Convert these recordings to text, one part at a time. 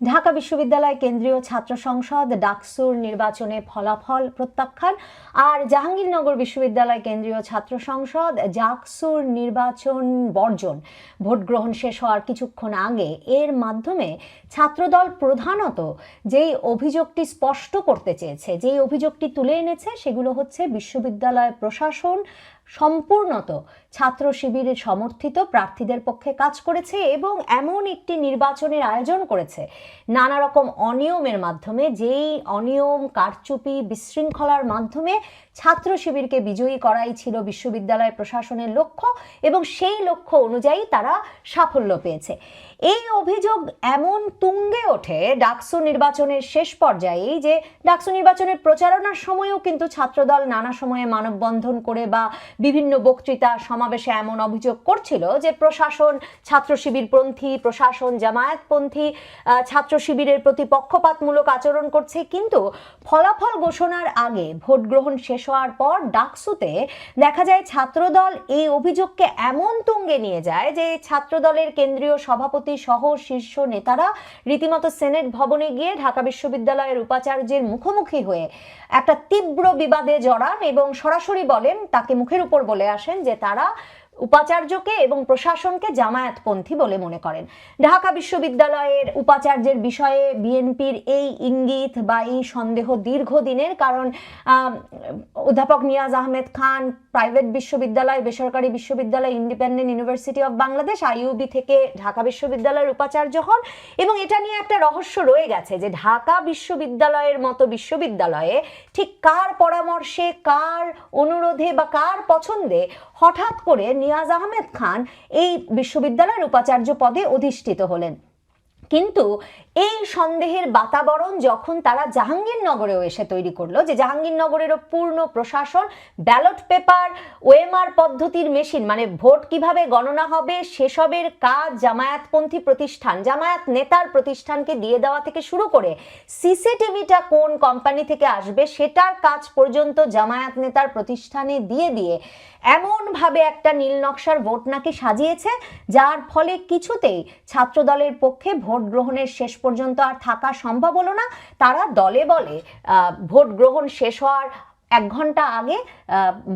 ঢাকা বিশ্ববিদ্যালয় কেন্দ্রীয় ছাত্র সংসদ ডাকসুর নির্বাচনে ফলাফল প্রত্যাখ্যান, আর জাহাঙ্গীরনগর বিশ্ববিদ্যালয় কেন্দ্রীয় ছাত্র সংসদ জাকসুর নির্বাচন বর্জন। ভোট গ্রহণ শেষ হওয়ার কিছুক্ষণ আগে এর মাধ্যমে ছাত্রদল প্রধানত যেই অভিযোগটি স্পষ্ট করতে চেয়েছে, যেই অভিযোগটি তুলে এনেছে সেগুলো হচ্ছে বিশ্ববিদ্যালয় প্রশাসন সম্পূর্ণত ছাত্র শিবিরের সমর্থিত প্রার্থীদের পক্ষে কাজ করেছে এবং এমন একটি নির্বাচনের আয়োজন করেছে। নানা রকম অনিয়মের মাধ্যমে, যেই অনিয়ম, কারচুপি, বিশৃঙ্খলার মাধ্যমে ছাত্র শিবিরকে বিজয়ী করাই ছিল বিশ্ববিদ্যালয় প্রশাসনের লক্ষ্য এবং সেই লক্ষ্য অনুযায়ী তারা সাফল্য পেয়েছে। এই অভিযোগ এমন তুঙ্গে ওঠে ডাকসু নির্বাচনের শেষ পর্যায়েই যে ডাকসু নির্বাচনের প্রচারণার সময়ও কিন্তু ছাত্রদল নানা সময়ে মানববন্ধন করে বা বিভিন্ন বক্তৃতা সমাবেশে এমন অভিযোগ করছিল যে প্রশাসন, ছাত্র শিবিরপন্থী, প্রশাসন, জামায়াতপন্থী ছাত্র শিবিরের প্রতি পক্ষপাতমূলক আচরণ করছে। কিন্তু ফলাফল ঘোষণার আগে ভোট গ্রহণ শেষ হওয়ার পর ডাকসুতে দেখা যায় ছাত্রদল এই অভিযোগকে এমন তুঙ্গে নিয়ে যায় যে ছাত্রদলের কেন্দ্রীয় সভাপতি সহ শীর্ষ নেতারা রীতিমতো সেনেট ভবনে গিয়ে ঢাকা বিশ্ববিদ্যালয়ের উপাচার্যের মুখোমুখি হয়ে একটা তীব্র বিবাদে জড়ান এবং সরাসরি বলেন, তাকে মুখের উপর বলে আসেন যে তারা উপাচার্যকে এবং প্রশাসনকে জামায়াতপন্থী বলে মনে করেন। ঢাকা বিশ্ববিদ্যালয়ের উপাচার্যের বিষয়ে বিএনপির এই ইঙ্গিত বা এই সন্দেহ দীর্ঘদিনের কারণ অধ্যাপক নিয়াজ আহমেদ খান, প্রাইভেট বিশ্ববিদ্যালয়, বেসরকারি বিশ্ববিদ্যালয়, independent university of Bangladesh, IUB থেকে ঢাকা বিশ্ববিদ্যালয়ের উপাচার্য হন। এবং এটা নিয়ে একটা রহস্য রয়ে গেছে যে ঢাকা বিশ্ববিদ্যালয়ের মতো বিশ্ববিদ্যালয়ে ঠিক কার পরামর্শে, কার অনুরোধে বা কার পছন্দে হঠাৎ করে নিয়াজ আহমেদ খান এই বিশ্ববিদ্যালয়ের উপাচার্য পদে অধিষ্ঠিত হলেন। কিন্তু এই সন্দেহের বাতাবরণ যখন তারা জাহাঙ্গীরনগরেও এসে তৈরি করল যে জাহাঙ্গীরনগরেরও পূর্ণ প্রশাসন, ব্যালট পেপার, ওএমআর পদ্ধতির মেশিন মানে ভোট কীভাবে গণনা হবে, সেসবের কাজ জামায়াতপন্থী প্রতিষ্ঠান, জামায়াত নেতার প্রতিষ্ঠানকে দিয়ে দেওয়া থেকে শুরু করে সিসিটিভিটা কোন কোম্পানি থেকে আসবে, সেটার কাজ পর্যন্ত জামায়াত নেতার প্রতিষ্ঠানে দিয়ে দিয়ে এমনভাবে একটা নীল নকশার ভোট নাকি সাজিয়েছে, যার ফলে কিছুতেই ছাত্রদলের পক্ষে ভোট গ্রহণের শেষ পর্যন্ত আর থাকা সম্ভব হলো না। তারা দলে বলে ভোট গ্রহণ শেষ হওয়ার এক ঘণ্টা আগে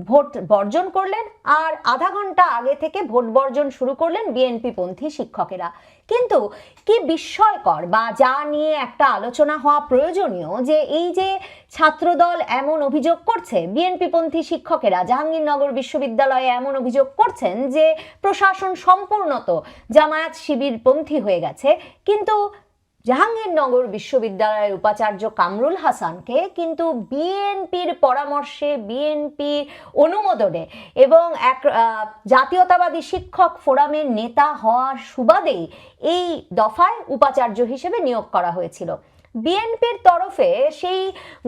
ভোট বর্জন করলেন আর আধা ঘণ্টা আগে থেকে ভোট বর্জন শুরু করলেন বিএনপি পন্থী শিক্ষকেরা। কিন্তু কি বিস্ময়কর বা যা নিয়ে একটা আলোচনা হওয়া প্রয়োজনীয় যে এই যে ছাত্রদল এমন অভিযোগ করছে, বিএনপিপন্থী শিক্ষকেরা, জাহাঙ্গীরনগর বিশ্ববিদ্যালয়ে এমন অভিযোগ করছেন যে প্রশাসন সম্পূর্ণত জামায়াত শিবিরপন্থী হয়ে গেছে, কিন্তু জাহাঙ্গীরনগর বিশ্ববিদ্যালয়ের উপাচার্য কামরুল হাসানকে কিন্তু বিএনপির পরামর্শে, বিএনপি অনুমোদনে এবং এক জাতীয়তাবাদী শিক্ষক ফোরামের নেতা হওয়ার সুবাদেই এই দফায় উপাচার্য হিসেবে নিয়োগ করা হয়েছিল। বিএনপির তরফে সেই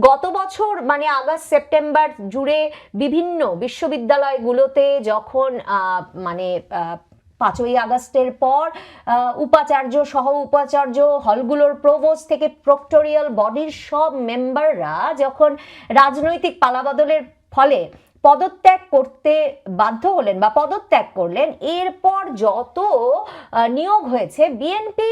গত বছর মানে আগস্ট, সেপ্টেম্বর জুড়ে বিভিন্ন বিশ্ববিদ্যালয়গুলোতে যখন মানে পাঁচই আগস্টের পর উপাচার্য সহ উপাচার্য হলগুলোর প্রভোজ থেকে প্রক্টোরিয়াল বডির সব মেম্বাররা যখন রাজনৈতিক পালাবদলের ফলে পদত্যাগ করতে বাধ্য হলেন বা পদত্যাগ করলেন, এরপর যত নিয়োগ হয়েছে, বিএনপি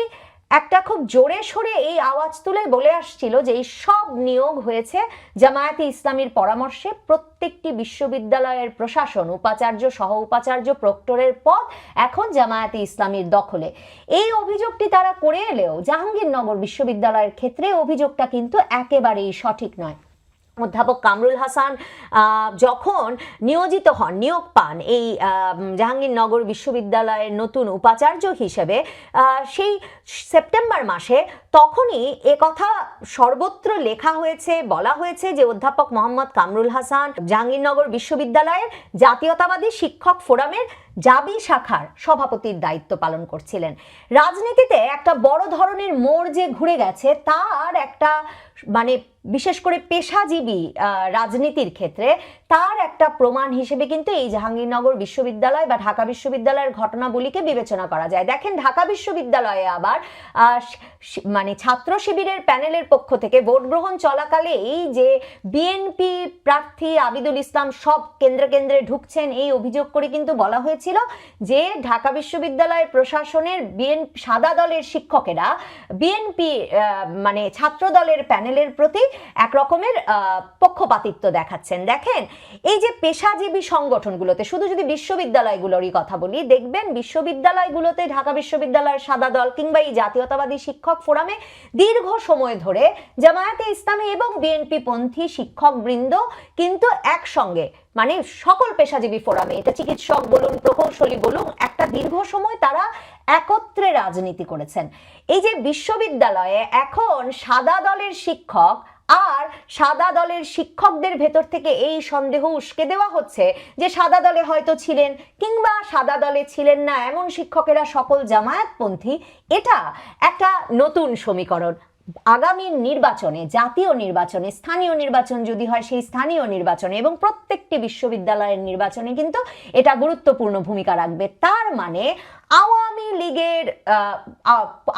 একটা খুব জোরে সোরে এই আওয়াজ তুলে বলে আসছিল যে এই সব নিয়োগ হয়েছে জামায়াতে ইসলামীর পরামর্শে প্রত্যেকটি বিশ্ববিদ্যালয়ের প্রশাসন, উপাচার্য সহ উপাচার্য প্রক্টরের পদ এখন জামায়াতে ইসলামীর দখলে। এই অভিযোগটি তারা করে এলেও জাহাঙ্গীরনগর বিশ্ববিদ্যালয়ের ক্ষেত্রে অভিযোগটা কিন্তু একেবারেই সঠিক নয়। অধ্যাপক কামরুল হাসান যখন নিয়োজিত হন, নিয়োগ পান এই জাহাঙ্গীরনগর বিশ্ববিদ্যালয়ের নতুন উপাচার্য হিসেবে সেই সেপ্টেম্বর মাসে তখনই এ কথা সর্বত্র লেখা হয়েছে, বলা হয়েছে যে অধ্যাপক মোহাম্মদ কামরুল হাসান জাহাঙ্গীরনগর বিশ্ববিদ্যালয়ের জাতীয়তাবাদী শিক্ষক ফোরামের জাবি শাখার সভাপতির দায়িত্ব পালন করছিলেন। রাজনীতিতে একটা বড় ধরনের মোড় যে ঘুরে গেছে, তার একটা মানে বিশেষ করে পেশাজীবী রাজনীতির ক্ষেত্রে তার একটা প্রমাণ হিসেবে কিন্তু এই জাহাঙ্গীরনগর বিশ্ববিদ্যালয় বা ঢাকা বিশ্ববিদ্যালয়ের ঘটনাবলীকে বিবেচনা করা যায়। দেখেন, ঢাকা বিশ্ববিদ্যালয়ে আবার মানে ছাত্র শিবিরের প্যানেলের পক্ষ থেকে ভোট গ্রহণ চলাকালেই যে বিএনপি প্রার্থী আবিদুল ইসলাম সব কেন্দ্রে কেন্দ্রে ঢুকছেন, এই অভিযোগ করে কিন্তু বলা হয়েছিল যে ঢাকা বিশ্ববিদ্যালয়ের প্রশাসনের বিএন, সাদা দলের শিক্ষকেরা বিএনপি মানে ছাত্র দলের প্যানেলের প্রতি এক রকমের পক্ষপাতিত্ব দেখাচ্ছেন। দেখেন এই যে পেশাজীবী সংগঠনগুলোতে, শুধু যদি বিশ্ববিদ্যালয়গুলোরই কথা বলি, দেখবেন বিশ্ববিদ্যালয়গুলোতে ঢাকা বিশ্ববিদ্যালয়ের সাদা দল কিংবা এই জাতীয়তাবাদী শিক্ষক ফোরামে দীর্ঘ সময় ধরে জামায়াতে ইসলামী এবং বিএনপি পন্থী শিক্ষক বৃন্দ কিন্তু একসঙ্গে মানে সকল পেশাজীবী ফোরামে, এটা চিকিৎসক বলুন, প্রকৌশলী বলুন, একটা দীর্ঘ সময় তারা একত্রে রাজনীতি করেছেন। এই যে বিশ্ববিদ্যালয়ে এখন সাদা দলের শিক্ষক আর সাদা দলের শিক্ষকদের ভেতর থেকে এই সন্দেহ উস্কে দেওয়া হচ্ছে যে সাদা দলে হয়তো ছিলেন কিংবা সাদা দলে ছিলেন না এমন শিক্ষকেরা সকল জামায়াতপন্থী। এটা একটা নতুন সমীকরণ। আগামী নির্বাচনে, জাতীয় নির্বাচনে, স্থানীয় নির্বাচন যদি হয় সেই স্থানীয় নির্বাচনে এবং প্রত্যেকটি বিশ্ববিদ্যালয়ের নির্বাচনে কিন্তু এটা গুরুত্বপূর্ণ ভূমিকা রাখবে। তার মানে আওয়ামী লীগের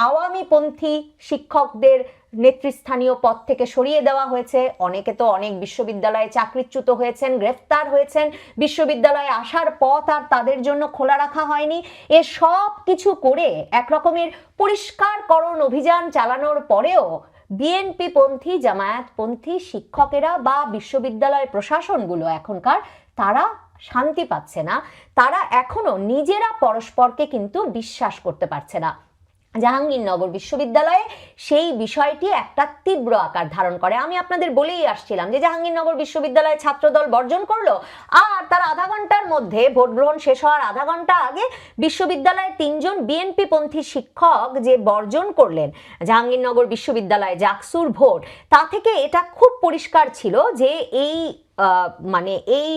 আওয়ামীপন্থী শিক্ষকদের নেতৃস্থানীয় পদ থেকে সরিয়ে দেওয়া হয়েছে। অনেকে তো অনেক বিশ্ববিদ্যালয়ে চাকরিচ্যুত হয়েছেন, গ্রেফতার হয়েছেন। বিশ্ববিদ্যালয়ে আসার পথ আর তাদের জন্য খোলা রাখা হয়নি। এ সব কিছু করে এক রকমের পরিষ্কারকরণ অভিযান চালানোর পরেও বিএনপি পন্থী, জামায়াত পন্থী, শিক্ষকেরা বা বিশ্ববিদ্যালয় প্রশাসনগুলো এখনকার, তারা শান্তি পাচ্ছে না, তারা এখনও নিজেরা পরস্পরকে কিন্তু বিশ্বাস করতে পারছে না। জাহাঙ্গীরনগর বিশ্ববিদ্যালয়ে সেই বিষয়টি একটা তীব্র আকার ধারণ করে। আমি আপনাদের বলেই আসছিলাম যে জাহাঙ্গীরনগর বিশ্ববিদ্যালয়ে ছাত্রদল বর্জন করল আর তার আধা ঘণ্টার মধ্যে ভোট গ্রহণ শেষ হওয়ার আধা ঘণ্টা আগে বিশ্ববিদ্যালয়ে তিনজন বিএনপি পন্থী শিক্ষক যে বর্জন করলেন জাহাঙ্গীরনগর বিশ্ববিদ্যালয়ে জাকসুর ভোট, তা থেকে এটা খুব পরিষ্কার ছিল যে এই মানে এই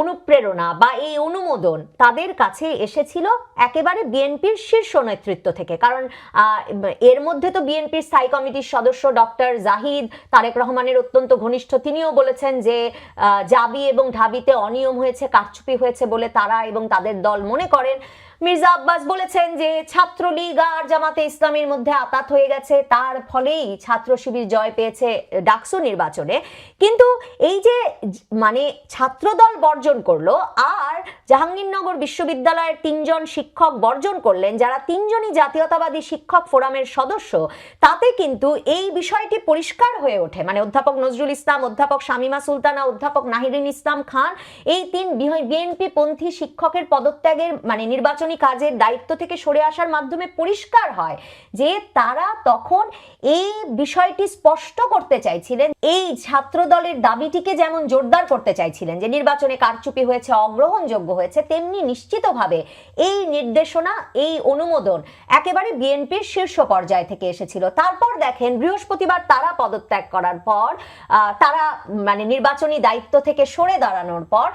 অনুপ্রেরণা বা এই অনুমোদন তাদের কাছে এসেছিল একেবারে বিএনপির শীর্ষ নেতৃত্ব থেকে। কারণ এর মধ্যে তো বিএনপির স্থায়ী কমিটির সদস্য ডক্টর জাহিদ তারেক রহমানের অত্যন্ত ঘনিষ্ঠ। তিনিও বলেছেন যে জাবি এবং ঢাবিতে অনিয়ম হয়েছে, কারচুপি হয়েছে বলে তারা এবং তাদের দল মনে করেন। মির্জা আব্বাস বলেছেন যে ছাত্রলীগ আর জামাতে ইসলামের মধ্যে আতাত হয়ে গেছে। তার ফলেই ছাত্র শিবির জয় পেয়েছে ডাকসু নির্বাচনে। কিন্তু এই যে মানে ছাত্রদল বর্জন করল আর জাহাঙ্গীরনগর বিশ্ববিদ্যালয়ের তিনজন শিক্ষক বর্জন করলেন, যারা তিনজনই জাতীয়তাবাদী শিক্ষক ফোরামের সদস্য, তাতে কিন্তু এই বিষয়টি পরিষ্কার হয়ে ওঠে। মানে অধ্যাপক নজরুল ইসলাম, অধ্যাপক শামিমা সুলতানা, অধ্যাপক নাহিরিন ইসলাম খান, এই তিন বিএনপি পন্থী শিক্ষকের পদত্যাগের মানে নির্বাচনী কাজের দায়িত্ব থেকে সরে আসার মাধ্যমে পরিষ্কার হয় যে তারা তখন এই বিষয়টি স্পষ্ট করতে চাইছিলেন। এই ছাত্র দলের দাবিটিকে যেমন জোরদার করতে চাইছিলেন যে নির্বাচনে কারচুপি হয়েছে, অগ্রহণযোগ্য হয়েছে, তেমনি নিশ্চিতভাবে এই নির্দেশনা, এই অনুমোদন একেবারে বিএনপির শীর্ষ পর্যায় থেকে এসেছিল। তারপর দেখেন, বৃহস্পতিবার তারা পদত্যাগ করার পর তারা মানে নির্বাচনী দায়িত্ব থেকে সরে দাঁড়ানোর পর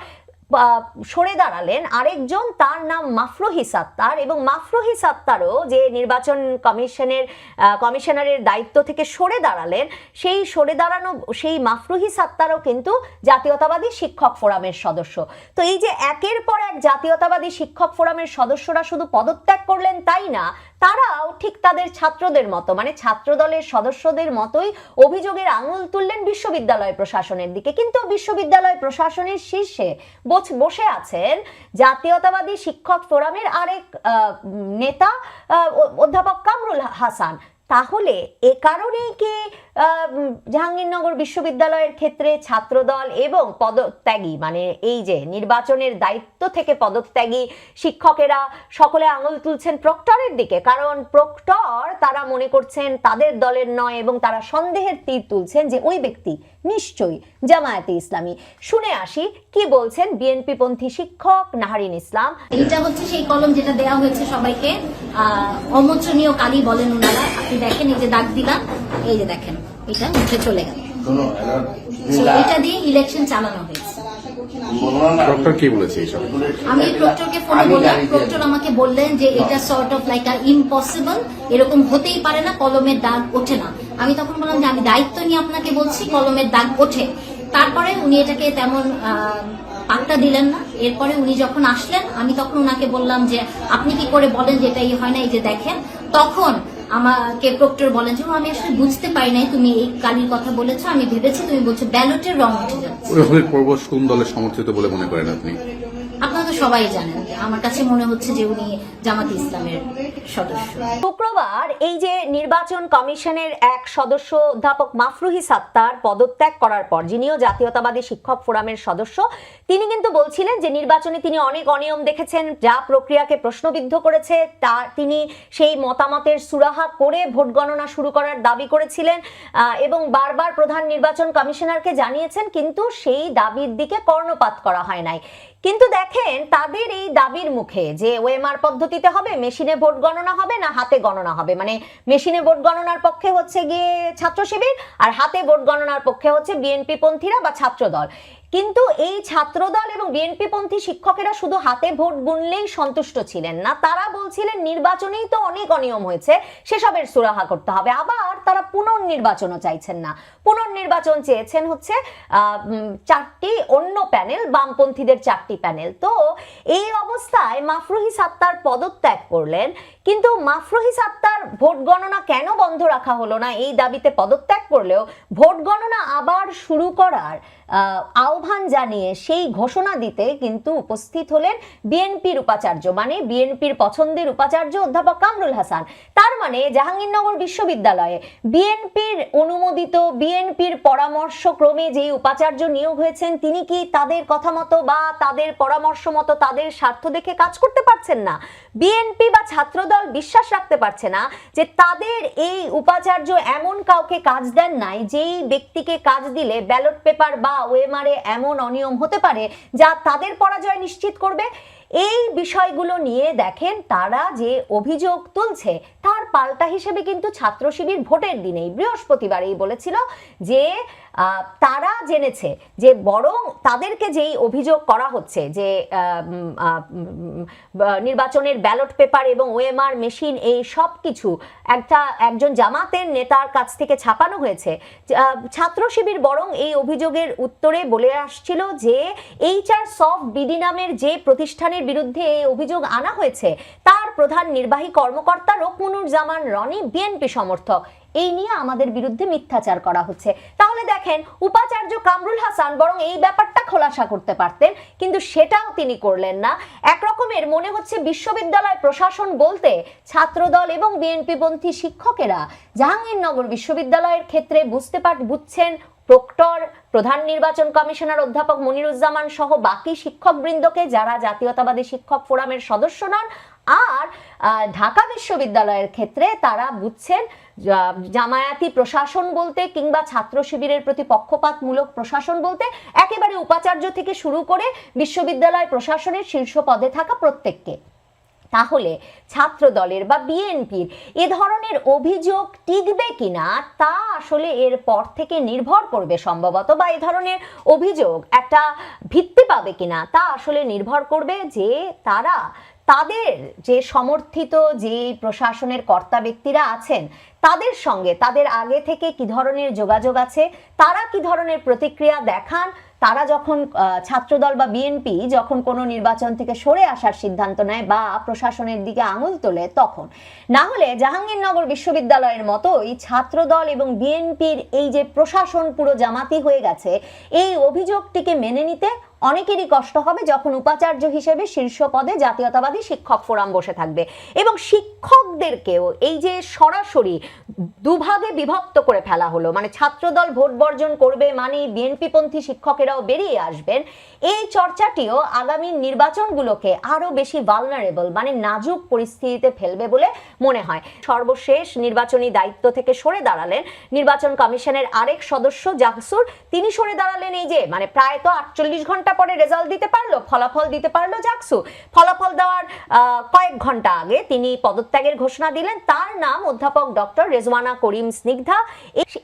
সরে দাঁড়ালেন আরেকজন, তার নাম মাফরুহি সাত্তার এবং মাফরুহি সাত্তারও যে নির্বাচন কমিশনের কমিশনারের দায়িত্ব থেকে সরে দাঁড়ালেন, সেই সরে দাঁড়ানো, সেই মাফরুহি সাত্তারও কিন্তু জাতীয়তাবাদী শিক্ষক ফোরামের সদস্য। তো এই যে একের পর এক জাতীয়তাবাদী শিক্ষক ফোরামের সদস্যরা শুধু পদত্যাগ করলেন তাই না তারাও ঠিক তাদের ছাত্রদের মতো মানে ছাত্রদলের সদস্যদের মতোই অভিযোগের আঙুল তুললেন বিশ্ববিদ্যালয় প্রশাসনের দিকে। কিন্তু বিশ্ববিদ্যালয় প্রশাসনের শীর্ষে বস- আছেন জাতীয়তাবাদী শিক্ষক ফোরামের আরেক নেতা অধ্যাপক কামরুল হাসান। তাহলে এ কারণেই কি জাহাঙ্গীরনগর বিশ্ববিদ্যালয়ের ক্ষেত্রে ছাত্রদল এবং পদত্যাগী মানে এই যে নির্বাচনের দায়িত্ব থেকে পদত্যাগী শিক্ষকেরা সকলে আঙুল তুলছেন প্রক্টরের দিকে, কারণ প্রক্টর তারা মনে করছেন তাদের দলের নয় এবং তারা সন্দেহের তীর তুলছেন যে ওই ব্যক্তি নিশ্চয়ই জামায়াতে ইসলামী। শুনে আসি, কি বলছেন বিএনপি পন্থী শিক্ষক নাহারিন ইসলাম? এইটা হচ্ছে সেই কলম যেটা দেওয়া হয়েছে সবাইকে অমোচনীয় কালি বলেন ওনারা, আপনি দেখেন এই যে দাগ দিলাম এই যে দেখেন এটা মুখে চলে গেল। এটা এটা দিয়ে ইলেকশন চালানো হয়েছে। বললাম কি বলেছে এইসব আমি প্রক্টরকে ফোনে বললাম প্রক্টর আমাকে বললেন যে এটা সর্ট অফ লাইক ইম্পসিবল এরকম হতেই পারে না কলমের দাগ ওঠে না। আমি তখন বললাম যে আমি দায়িত্ব নিয়ে আপনাকে বলছি কলমের দাগ ওঠে। তারপরে উনি এটাকে তেমন আহ, পাত্তা দিলেন না। এরপরে উনি যখন আসলেন আমি তখন ওনাকে বললাম যে আপনি কি করে বলেন যে এটা হয় না এই যে দেখেন। তখন আমাকে প্রক্টর বলেন যে আমি আসলে বুঝতে পারি নাই তুমি এই কালির কথা বলেছ আমি ভেবেছি তুমি বলছো ব্যালটের রং উঠে যাচ্ছে। ওইভাবে প্রবেশ কোন দলের সমর্থিত বলে মনে করেন আপনি? আপনারা তো সবাই জানেন আমার কাছে মনে হচ্ছে যে উনি জামাত ইসলামের সদস্য। শুক্রবার এই যে নির্বাচন কমিশনের এক সদস্য অধ্যাপক মাফরুহি সাত্তার পদত্যাগ করার পর যিনিও জাতীয়তাবাদী শিক্ষক ফোরামের সদস্য তিনি কিন্তু বলছিলেন যে নির্বাচনে তিনি অনেক অনিয়ম দেখেছেন, যা প্রক্রিয়াকে প্রশ্নবিদ্ধ করেছে, তা তিনি সেই মতামতের সুরাহা করে ভোট গণনা শুরু করার দাবি করেছিলেন এবং বারবার প্রধান নির্বাচন কমিশনারকে জানিয়েছেন, কিন্তু সেই দাবির দিকে কর্ণপাত করা হয় নাই। কিন্তু দেখেন, তাদের এই দাবির মুখে যে ওএমআর পদ্ধতিতে হবে, মেশিনে ভোট গণনা হবে না হাতে গণনা হবে? মানে মেশিনে ভোট গণনার পক্ষে হচ্ছে গিয়ে ছাত্র শিবির আর হাতে ভোট গণনার পক্ষে হচ্ছে বিএনপি পন্থীরা বা ছাত্রদল। কিন্তু এই ছাত্রদল এবং বিএনপি পন্থী শিক্ষকেরা শুধু হাতে ভোট গুনলেই সন্তুষ্ট ছিলেন না। তারা বলছিলেন, নির্বাচনেই তো অনেক অনিয়ম হয়েছে, সেসবের সুরাহা করতে হবে। আবার তারা পুনর্নির্বাচনও চাইছেন না। পুনর্নির্বাচন চেয়েছেন হচ্ছে চারটি অন্য প্যানেল, বামপন্থীদের চারটি প্যানেল। তো এই অবস্থায় মাফরুহি সাত্তার পদত্যাগ করলেন। কিন্তু মাফরুহি সাত্তার ভোট গণনা কেন বন্ধ রাখা হলো না? এই দাবিতে পদত্যাগ করলেও ভোট গণনা আবার শুরু করার আহ্বান জানিয়ে সেই ঘোষণা দিতে কিন্তু উপস্থিত হলেন বিএনপির উপাচার্য মানে বিএনপির পছন্দের উপাচার্য অধ্যাপক কামরুল হাসান। তার মানে জাহাঙ্গীরনগর বিশ্ববিদ্যালয়ে বিএনপির অনুমোদিত, বিএনপির পরামর্শ ক্রমে যেই উপাচার্য নিয়োগ হয়েছেন, তিনি কি তাদের কথা মতো বা তাদের পরামর্শ মতো তাদের স্বার্থ দেখে কাজ করতে পারছেন না? বিএনপি বা ছাত্রদল বিশ্বাস রাখতে পারছে না যে তাদের এই উপাচার্য এমন কাউকে কাজ দেন নাই, যেই ব্যক্তিকে কাজ দিলে ব্যালট পেপার বা ওএমআরে এমন অনিয়ম হতে পারে যা তাদের পরাজয় নিশ্চিত করবে। এই বিষয়গুলো নিয়ে দেখেন তারা যে অভিযোগ তুলছে, তার পাল্টা হিসেবে কিন্তু ছাত্র শিবির ভোটের দিনেই, বৃহস্পতিবারেই বলেছিল যে তারা জেনেছে যে বরং তাদেরকে যেই অভিযোগ করা হচ্ছে যে নির্বাচনের ব্যালট পেপার এবং ওএমআর মেশিন এই সব কিছু একটা একজন জামাতের নেতার কাছ থেকে ছাপানো হয়েছে ছাত্র শিবির বরং এই অভিযোগের উত্তরে বলে আসছিল যে এইচআর সফট বিডি নামের যে প্রতিষ্ঠানের বিরুদ্ধে এই অভিযোগ আনা হয়েছে, তার প্রধান নির্বাহী কর্মকর্তা রকমনুর জামান রনি, বিএনপি সমর্থক। এই নিয়ে আমাদের বিরুদ্ধে মিথ্যাচার করা হচ্ছে। তাহলে দেখেন, উপাচার্য কামরুল হাসান বরং এই ব্যাপারটা খোলাসা করতে পারতেন, কিন্তু সেটাও তিনি করলেন না। একরকমের মনে হচ্ছে বিশ্ববিদ্যালয় প্রশাসন বলতে ছাত্রদল এবং বিএনপি পন্থী শিক্ষকেরা জাহাঙ্গীরনগর বিশ্ববিদ্যালয়ের ক্ষেত্রে বুঝতে পার, বুঝছেন প্রক্টর, প্রধান নির্বাচন কমিশনার অধ্যাপক মনিরুজ্জামান সহ বাকি শিক্ষকবৃন্দকে যারা জাতীয়তাবাদী শিক্ষক ফোরামের সদস্য নন, আর ঢাকা বিশ্ববিদ্যালয়ের ক্ষেত্রে তারা বুঝছেন জামায়াতি প্রশাসন বলতে কিংবা ছাত্র শিবিরের প্রতি পক্ষপাতমূলক প্রশাসন বলতে একেবারে উপাচার্য থেকে শুরু করে বিশ্ববিদ্যালয় প্রশাসনের শীর্ষ পদে থাকা প্রত্যেককে। তাহলে ছাত্র দলের বা বিএনপির এ ধরনের অভিযোগ টিকবে কিনা তা আসলে এর পর থেকে নির্ভর করবে সম্ভবত, বা এ ধরনের অভিযোগ একটা ভিত্তি পাবে কিনা তা আসলে নির্ভর করবে যে তারা, তাদের যে সমর্থিত যে প্রশাসনের কর্তা ব্যক্তিরা আছেন তাদের সঙ্গে, তাদের আগে থেকে কি ধরনের যোগাযোগ আছে, তারা কি ধরনের প্রতিক্রিয়া দেখান, তারা যখন ছাত্রদল বা বিএনপি যখন কোনো নির্বাচন থেকে সরে আসার সিদ্ধান্ত নেয় বা প্রশাসনের দিকে আঙুল তোলে তখন। না হলে জাহাঙ্গীরনগর বিশ্ববিদ্যালয়ের মতোই ছাত্রদল এবং বিএনপির এই যে প্রশাসন পুরো জামাতি হয়ে গেছে, এই অভিযোগটিকে মেনে নিতে অনেকেরই কষ্ট হবে যখন উপাচার্য হিসেবে শীর্ষ পদে জাতীয়তাবাদী শিক্ষক ফোরাম বসে থাকবে। এবং শিক্ষকদেরকেও এই যে সরাসরি দুভাগে বিভক্ত করে ফেলা হলো মানে ছাত্রদল ভোট বর্জন করবে মানে বিএনপি পন্থী শিক্ষকেরাও বেরিয়ে আসবেন, এই চর্চাটিও আগামী নির্বাচনগুলোকে আরও বেশি ভালনারেবল মানে নাজুক পরিস্থিতিতে ফেলবে বলে মনে হয়। সর্বশেষ নির্বাচনী দায়িত্ব থেকে সরে দাঁড়ালেন নির্বাচন কমিশনের আরেক সদস্য জাকসুর তিনি সরে দাঁড়ালেন এই যে মানে প্রায় তো আটচল্লিশ ঘণ্টা পরে রেজাল্ট দিতে পারল, ফলাফল দিতে পারল জাকসু। ফলাফল দেওয়ার কয়েক ঘণ্টা আগে তিনি পদত্যাগের ঘোষণা দিলেন। তার নাম অধ্যাপক ডক্টর রেজওয়ানা করিম স্নিগ্ধা।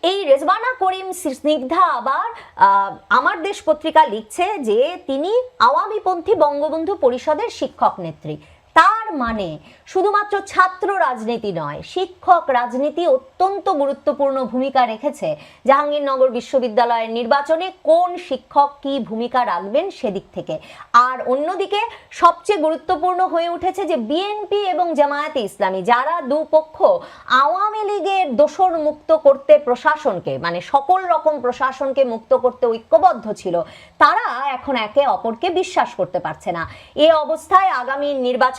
এই- রেজওয়ানা করিম স্নিগ্ধা আবার আমার দেশ পত্রিকা লিখছে যে তিনি আওয়ামীপন্থী বঙ্গবন্ধু পরিষদের শিক্ষক নেত্রী। তার মানে শুধুমাত্র ছাত্র রাজনীতি নয়, শিক্ষক রাজনীতি অত্যন্ত গুরুত্বপূর্ণ ভূমিকা রেখেছে। জাহাঙ্গীরনগর বিশ্ববিদ্যালয়ের নির্বাচনে কোন শিক্ষক কি ভূমিকা রাখবেন সেদিক থেকে। আর অন্যদিকে, সবচেয়ে গুরুত্বপূর্ণ হয়ে উঠেছে যে বিএনপি এবং জামায়াতে ইসলামী, যারা দুপক্ষ আওয়ামী লীগের দোষর মুক্ত করতে প্রশাসনকে মানে সকল রকম প্রশাসনকে মুক্ত করতে ঐক্যবদ্ধ ছিল, তারা এখন একে অপরকে বিশ্বাস করতে পারছে না। এ অবস্থায় আগামী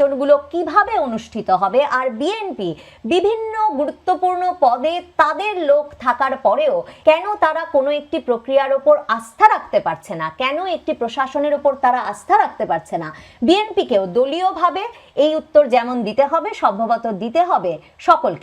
নির্বাচনগুলো কীভাবে অনুষ্ঠিত হবে? আর বিএনপি বিভিন্ন গুরুত্বপূর্ণ পদে তাদের লোক থাকার পরেও কেন তারা কোনো একটি প্রক্রিয়ার ওপর আস্থা রাখতে পারছে না? কেন একটি প্রশাসনের ওপর তারা আস্থা রাখতে পারছে না? বিএনপিকেও দলীয়ভাবে এই উত্তর যেমন দিতে হবে, সম্ভবত দিতে হবে সকলকে।